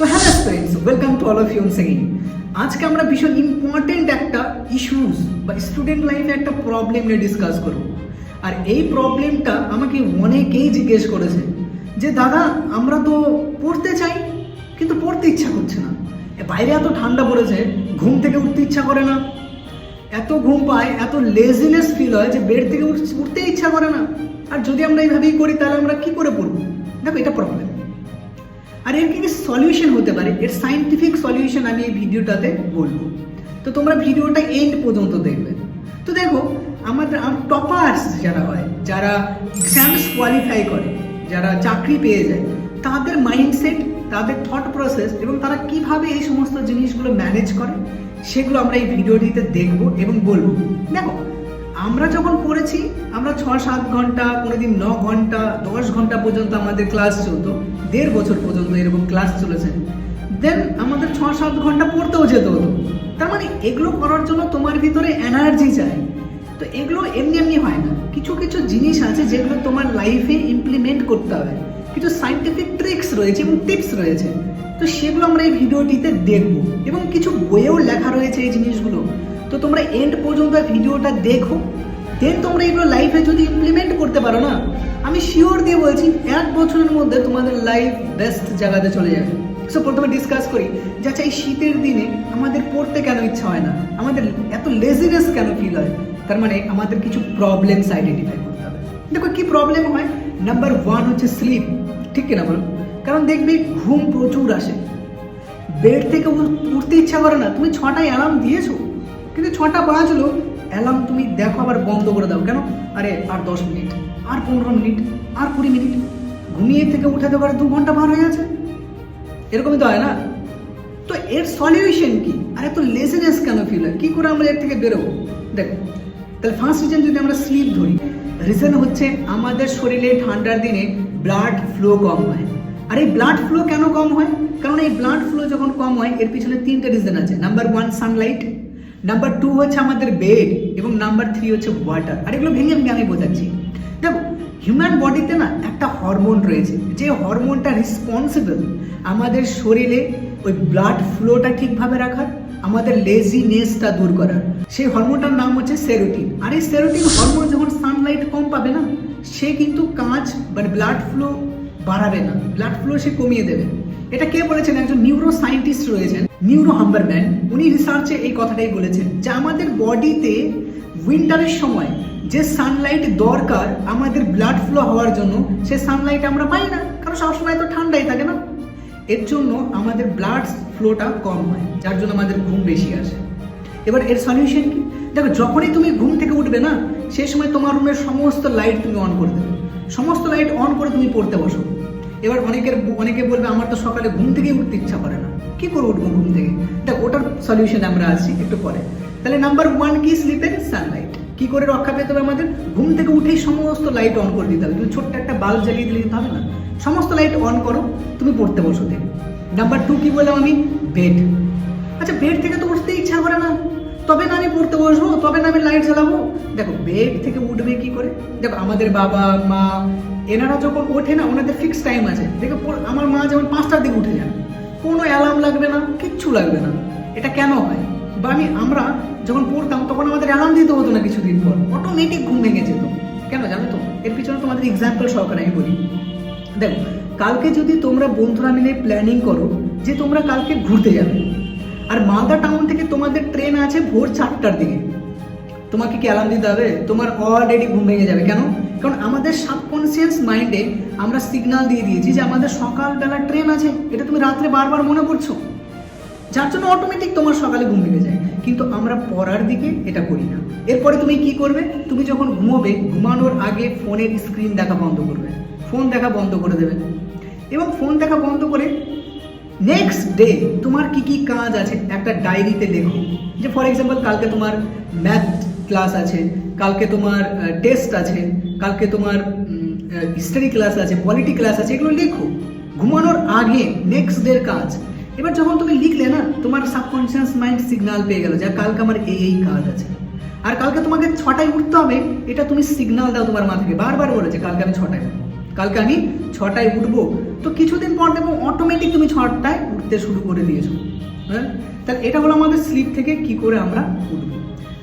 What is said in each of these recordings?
So hello students welcome to all of you second আজকে আমরা ভীষণ ইম্পর্টেন্ট একটা ইস্যুস বা স্টুডেন্ট লাইফে একটা প্রবলেম নিয়ে ডিসকাস করব। আর এই প্রবলেমটা আমাকে অনেকেই জিজ্ঞেস করেছে যে, দাদা, আমরা তো পড়তে চাই, কিন্তু পড়তে ইচ্ছা করছে না। বাইরে এত ঠান্ডা পড়েছে, ঘুম থেকে উঠতে ইচ্ছা করে না। এত ঘুম পায়, এত লেজিনেস ফিল হয় যে বেড থেকে উঠ- উঠতে ইচ্ছা করে না। আর যদি আমরা এইভাবেই করি, তাহলে আমরা কি করে পড়ব? দেখো, এটা প্রবলেম আর এর কি সলিউশন হতে পারে? এর সাইন্টিফিক সলিউশন আমি এই ভিডিওটাতে বলব। তো তোমরা ভিডিওটা এন্ড পর্যন্ত দেখবে। তো দেখো, আমাদের টপার্স যারা হয়, যারা এক্সামস কোয়ালিফাই করে, যারা চাকরি পেয়ে যায়, তাদের মাইন্ডসেট তাদের থট প্রসেস এবং তারা কীভাবে এই সমস্ত জিনিসগুলো ম্যানেজ করে, সেগুলো আমরা এই ভিডিওটিতে দেখব এবং বলব। দেখো আমরা যখন পড়েছি, আমরা ছ সাত ঘণ্টা, কোনোদিন ন ঘণ্টা, দশ ঘণ্টা পর্যন্ত আমাদের ক্লাস চলতো। দেড় বছর পর্যন্ত এরকম ক্লাস চলেছে। দেন আমাদের ছ সাত ঘণ্টা পড়তেও যেতে হতো। তার মানে এগুলো করার জন্য তোমার ভিতরে এনার্জি চাই। তো এগুলো এমনি এমনি হয় না। কিছু কিছু জিনিস আছে যেগুলো তোমার লাইফে ইমপ্লিমেন্ট করতে হবে কিছু সাইন্টিফিক ট্রিক্স রয়েছে এবং টিপস রয়েছে। তো সেগুলো আমরা এই ভিডিওটিতে দেখব। এবং কিছু বইয়েও লেখা রয়েছে এই জিনিসগুলো। তো তোমরা এন্ড পর্যন্ত ভিডিওটা দেখো। দেন তোমরা এগুলো লাইফে যদি ইমপ্লিমেন্ট করতে পারো না, আমি শিওর দিয়ে বলছি, এক বছরের মধ্যে তোমাদের লাইফ বেস্ট জায়গাতে চলে যাবে। সো প্রথমে ডিসকাস করি, যে এই শীতের দিনে আমাদের পড়তে কেন ইচ্ছা হয় না? আমাদের এত লেজিনেস কেন ফিল হয়? তার মানে আমাদের কিছু প্রবলেমস আইডেন্টিফাই করতে হবে। দেখো কি প্রবলেম হয়? নাম্বার ওয়ান হচ্ছে স্লিপ ঠিক কিনা বলো? কারণ দেখবি ঘুম প্রচুর আসে। বেড থেকে উঠ- উঠতে ইচ্ছা করে না। তুমি ছটায় অ্যালার্ম দিয়েছ? কিন্তু ছটা বাজলো, অ্যালার্ম তুমি দেখো আবার বন্ধ করে দাও। কেন? আরে, আর দশ মিনিট, আর পনেরো মিনিট, আর কুড়ি মিনিট। ঘুমিয়ে থেকে উঠে দেবার দু ঘণ্টা পার হয়ে গেছে। এরকমই তো হয় না? তো এর সলিউশন কি? আর, এত লেজিনেস কেন ফিল হয়? কী করে আমরা এর থেকে বেরোবো? দেখো, তাহলে ফার্স্ট রিজন যদি আমরা স্লিপ ধরি রিজন হচ্ছে আমাদের শরীরে ঠান্ডার দিনে ব্লাড ফ্লো কম হয়। আর এই ব্লাড ফ্লো কেন কম হয়? কারণ এই ব্লাড ফ্লো যখন কম হয়, এর পিছনে তিনটে রিজন আছে। Number one sunlight number two হচ্ছে আমাদের বেড এবং নাম্বার থ্রি হচ্ছে ওয়াটার আর এগুলো ভেঙে ভেঙে আমি বোঝাচ্ছি। দেখো হিউম্যান বডিতে না একটা হরমোন রয়েছে। যে হরমোনটা রেসপন্সিবল আমাদের শরীরে ওই ব্লাড ফ্লোটা ঠিকভাবে রাখার, আমাদের লেজিনেসটা দূর করার। সেই হরমোনটার নাম হচ্ছে সেরোটিন আর এই সেরোটিন হরমোন যখন সানলাইট কম পাবে না, সে কিন্তু কাঁচ মানে ব্লাড ফ্লো বাড়াবে না। ব্লাড ফ্লো সে কমিয়ে দেবে। এটা কে বলেছেন? একজন নিউরো সায়েন্টিস্ট রয়েছেন নিউরো হাম্বারম্যান উনি রিসার্চে এই কথাটাই বলেছেন যে আমাদের বডিতে উইন্টারের সময় যে সানলাইট দরকার, আমাদের ব্লাড ফ্লো হওয়ার জন্য, সে সানলাইট আমরা পাই না। কারণ সবসময় তো ঠান্ডাই থাকে না। এর জন্য আমাদের ব্লাড ফ্লোটা কম হয়, যার জন্য আমাদের ঘুম বেশি আসে। এবার এর সলিউশন কি? দেখো, যখনই তুমি ঘুম থেকে উঠবে না সেই সময় তোমার রুমের সমস্ত লাইট তুমি অন করে দেবে। সমস্ত লাইট অন করে তুমি পড়তে বসো। এবার অনেকের অনেকে বলবে, আমার তো সকালে ঘুম থেকেই উঠতে ইচ্ছা করে না। কি করে উঠবো ঘুম থেকে? দেখ, ওটার সলিউশন আমরা আসছি একটু পরে। তাহলে নাম্বার ওয়ান কি স্লিপের সানলাইট কি করে রক্ষা পেতে হবে আমাদের? ঘুম থেকে উঠেই সমস্ত লাইট অন করে দিতে হবে। তুমি ছোট্ট একটা বাল্ব জ্বালিয়ে দিলে দিতে হবে না। সমস্ত লাইট অন করো, তুমি পড়তে বসো দেবে নাম্বার টু কি বললাম আমি? বেড আচ্ছা বেড থেকে তো উঠতে ইচ্ছা করে না। তবে না আমি পড়তে বসবো, তবে না আমি লাইট জ্বালাবো। দেখো বেড থেকে উঠবে কি করে? দেখো, আমাদের বাবা, মা এনারা যখন ওঠে না, ওনাদের ফিক্স টাইম আছে। দেখো আমার মা যেমন পাঁচটার দিকে উঠে যান, কোনো অ্যালার্ম লাগবে না, কিচ্ছু লাগবে না। এটা কেন হয়? বা আমি, আমরা যখন পড়তাম, তখন আমাদের অ্যালার্ম দিতে হতো না কিছুদিন পর। অটোমেটিক ঘুম ভেঙে যেত। কেন জানো তো? এর পিছনে তোমাদের এক্সাম্পল সহকারে আমি বলি। দেখো, কালকে যদি তোমরা বন্ধুরা মিলে প্ল্যানিং করো যে তোমরা কালকে ঘুরতে যাবে, আর মালদা টাউন থেকে তোমাদের ট্রেন আছে ভোর চারটার দিকে, তোমাকে কি অ্যালার্ম দিতে হবে? তোমার অলরেডি ঘুম ভেঙে যাবে। কেন? কারণ আমাদের সাবকনসিয়াস মাইন্ডে আমরা সিগন্যাল দিয়ে দিয়েছি যে আমাদের সকালবেলা ট্রেন আছে, এটা তুমি রাত্রে বারবার মনে করছ। যার জন্য অটোমেটিক তোমার সকালে ঘুম ভেঙে যায়। কিন্তু আমরা পড়ার দিকে এটা করি না। এরপরে তুমি কি করবে? তুমি যখন ঘুমোবে, ঘুমানোর আগে ফোনের স্ক্রিন দেখা বন্ধ করবে। ফোন দেখা বন্ধ করে দেবে। এবং ফোন দেখা বন্ধ করে নেক্সট ডে তোমার কি কি কাজ আছে, একটা ডায়েরিতে লেখো। যে ফর এক্সাম্পল কালকে তোমার ম্যাথ ক্লাস আছে, কালকে তোমার টেস্ট আছে, কালকে তোমার হিস্টারি ক্লাস আছে পলিটি ক্লাস আছে, এগুলো লেখো। ঘুমানোর আগে নেক্সট ডের কাজ। এবার যখন তুমি লিখলে না, তোমার সাবকনসিয়াস মাইন্ড সিগনাল পেয়ে গেল যে কালকে আমার এই এই কাজ আছে। আর কালকে তোমাকে ছটায় উঠতে হবে, এটা তুমি সিগন্যাল দাও তোমার মা থেকে বারবার বলেছে কালকে আমি ছটায়। কালকে আমি ছটায় উঠবো। তো কিছুদিন পর দেখো অটোমেটিক তুমি ছটায় উঠতে শুরু করে দিয়েছ। হ্যাঁ? তাহলে এটা হলো আমাদের স্লিপ থেকে কি করে আমরা উঠবো।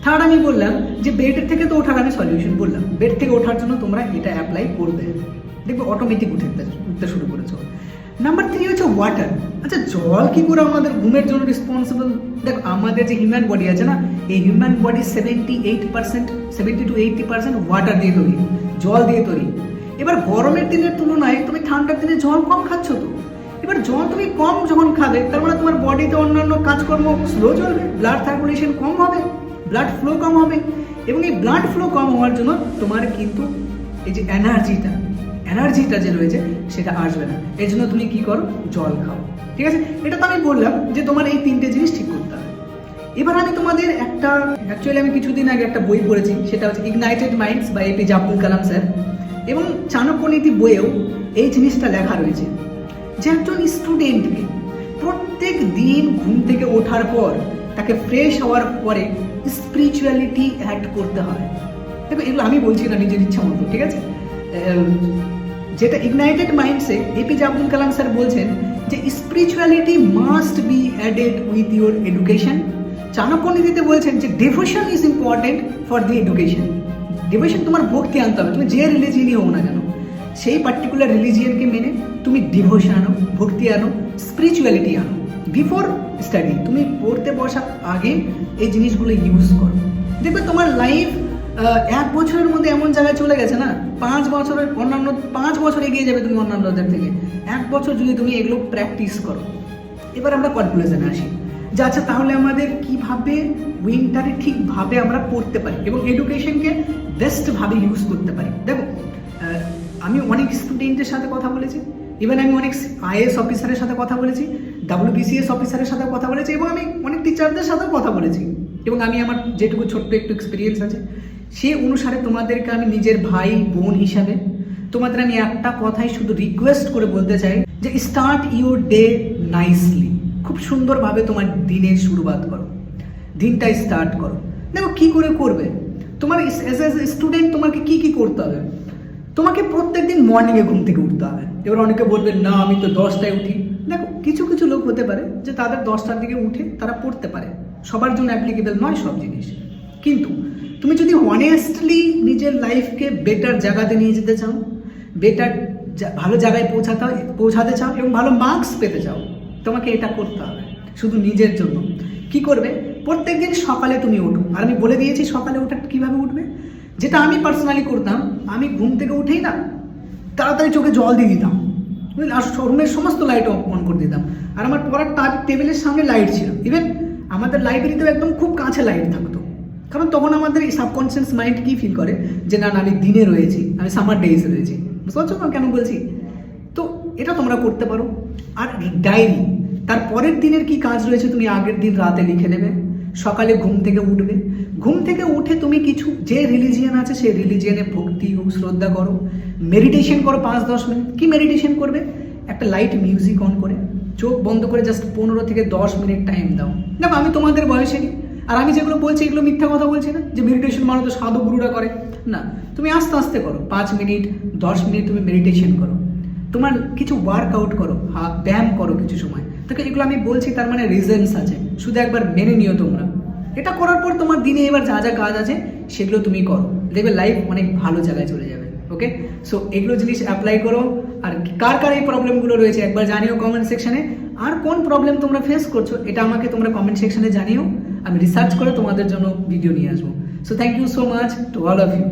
থার্ড আমি বললাম যে বেড থেকে তো ওঠার আমি সলিউশন বললাম। বেড থেকে ওঠার জন্য তোমরা এটা অ্যাপ্লাই করবে। দেখবে অটোমেটিক উঠে উঠতে শুরু করেছ। নাম্বার থ্রি হচ্ছে ওয়াটার আচ্ছা জল কি করে আমাদের ঘুমের জন্য রেসপন্সিবল দেখো, আমাদের যে হিউম্যান বডি আছে না, এই human body seventy eight percent seventy to eighty percent water দিয়ে তৈরি, জল দিয়ে তৈরি। এবার গরমের দিনের তুলনায় তুমি ঠান্ডার দিনে জল কম খাচ্ছ তো? এবার জল তুমি কম যখন খাবে, তার মানে তোমার বডিতে অন্যান্য কাজকর্ম স্লো চলবে ব্লাড সার্কুলেশন কম হবে। ব্লাড ফ্লো কম হবে। এবং এই ব্লাড ফ্লো কম হওয়ার জন্য তোমার কিন্তু এই যে এনার্জিটা এনার্জিটা যে রয়েছে, সেটা আসবে না। এই জন্য তুমি কি করো? জল খাও। ঠিক আছে? এটা তো আমি বললাম যে তোমার এই তিনটে জিনিস ঠিক করতে হবে। এবার আমি তোমাদের একটা অ্যাকচুয়ালি আমি কিছুদিন আগে একটা বই পড়েছি, সেটা হচ্ছে ইগনাইটেড মাইন্ডস বা এপিজে আব্দুল কালাম স্যার এবং চাণক্যনীতি বইয়েও এই জিনিসটা লেখা রয়েছে যে একজন স্টুডেন্টকে প্রত্যেক দিন ঘুম থেকে ওঠার পর তাকে ফ্রেশ হওয়ার পরে স্পিরিচুয়ালিটি অ্যাড করতে হয়। দেখো, এগুলো আমি বলছি না, নিজের ইচ্ছা মতো, ঠিক আছে? যেটা ইগনাইটেড মাইন্ডসে এপিজে আব্দুল কালাম স্যার বলছেন যে spirituality must be added with your education Chanakya নীতিতে বলছেন যে devotion is important for the education devotion তোমার ভক্তি আনতে হবে, তুমি যে রিলিজিয়নই হও না কেন, সেই পার্টিকুলার রিলিজিয়নকে মেনে তুমি ডিভোশন আনো, ভক্তি আনো স্পিরিচুয়ালিটি আনো। বিফোর স্টাডি তুমি পড়তে বসার আগে এই জিনিসগুলো ইউজ করো। দেখবে তোমার লাইফ এক বছরের মধ্যে এমন জায়গায় চলে গেছে না? পাঁচ বছরের অন্যান্য, পাঁচ বছর এগিয়ে যাবে তুমি অন্যান্যদের থেকে। এক বছর যদি তুমি এগুলো প্র্যাকটিস করো। এবার আমরা কনক্লুশনে আসি। যে আচ্ছা তাহলে আমাদের কীভাবে উইন্টারে ঠিকভাবে আমরা পড়তে পারি এবং এডুকেশনকে বেস্টভাবে ইউজ করতে পারি? দেখো আমি অনেক স্টুডেন্টের সাথে কথা বলেছি। ইভেন আমি অনেক আইএস অফিসারের সাথে কথা বলেছি। ডাব্লিউবিসিএস অফিসারের সাথে কথা বলেছি এবং আমি অনেক টিচারদের সাথেও কথা বলেছি। এবং আমি আমার যেটুকু ছোট্ট একটু এক্সপিরিয়েন্স আছে, সে অনুসারে তোমাদেরকে আমি নিজের ভাই, বোন হিসাবে তোমাদের আমি একটা কথাই শুধু রিকোয়েস্ট করে বলতে চাই যে স্টার্ট ইউর ডে নাইসলি খুব সুন্দরভাবে তোমার দিনের শুরুয়াত করো। দিনটা স্টার্ট করো। দেখো কি করে করবে? তোমার এজ এ স্টুডেন্ট তোমাকে কি কি করতে হবে? তোমাকে প্রত্যেকদিন মর্নিংয়ে ঘুম থেকে উঠতে হবে। এবার অনেকে বলবে, না, আমি তো দশটায় উঠি। দেখো, কিছু কিছু লোক হতে পারে যে তাদের দশটার দিকে উঠে তারা পড়তে পারে। সবার জন্য অ্যাপ্লিকেবল নয় সব জিনিস। কিন্তু তুমি যদি অনেস্টলি নিজের লাইফকে বেটার জায়গাতে নিয়ে যেতে চাও বেটার ভালো জায়গায় পৌঁছাতে পৌঁছাতে চাও এবং ভালো মার্কস পেতে চাও, তোমাকে এটা করতে হবে শুধু নিজের জন্য। কি করবে? প্রত্যেকদিন সকালে তুমি ওঠো আর আমি বলে দিয়েছি সকালে ওঠা কীভাবে উঠবে? যেটা আমি পার্সোনালি করতাম, আমি ঘুম থেকে উঠেই না, তাড়াতাড়ি চোখে জল দিয়ে দিতাম? আর রুমের সমস্ত লাইট অন করে দিতাম। আর আমার পড়ার তার টেবিলের সামনে লাইট ছিল। ইভেন আমাদের লাইব্রেরিতেও একদম খুব কাছে লাইট থাকতো। কারণ তখন আমাদের এই সাবকনসিয়াস মাইন্ড কি ফিল করে? যে না না, আমি দিনে রয়েছি, আমি সামার ডেইসে রয়েছি। বুঝতে পারছ কেন বলছি? তো এটা তোমরা করতে পারো। আর ডায়েরি তার পরের দিনের কি কাজ রয়েছে তুমি আগের দিন রাতে লিখে নেবে? সকালে ঘুম থেকে উঠবে। ঘুম থেকে উঠে তুমি কিছু যে রিলিজিয়ান আছে, সেই রিলিজিয়ানে ভক্তি হোক, শ্রদ্ধা করো। মেডিটেশন করো পাঁচ, দশ মিনিট কি মেডিটেশন করবে? একটা লাইট মিউজিক অন করে। চোখ বন্ধ করে জাস্ট পনেরো থেকে দশ মিনিট টাইম দাও। দেখো, আমি তোমাদের বয়সেরই। আর আমি যেগুলো বলছি, এগুলো মিথ্যা কথা বলছি না। যে মেডিটেশন মানে তো সাধু গুরুরা করে। না, তুমি আস্তে আস্তে করো। পাঁচ মিনিট দশ মিনিট তুমি মেডিটেশন করো। তোমার কিছু ওয়ার্কআউট করো। ব্যায়াম করো কিছু সময়। তোকে এগুলো আমি বলছি, তার মানে রিজনস আছে। শুধু একবার মেনে নিও তোমরা। এটা করার পর তোমার দিনে এবার যা যা কাজ আছে, সেগুলো তুমি করো। দেখবে লাইফ অনেক ভালো জায়গায় চলে যাবে। ওকে সো এগুলো জিনিস অ্যাপ্লাই করো। আর কার কার এই প্রবলেমগুলো রয়েছে একবার জানিও কমেন্ট সেকশনে আর কোন প্রবলেম তোমরা ফেস করছ, এটা আমাকে তোমরা কমেন্ট সেকশনে জানিও। আমি রিসার্চ করে তোমাদের জন্য ভিডিও নিয়ে আসব। So thank you so much to all of you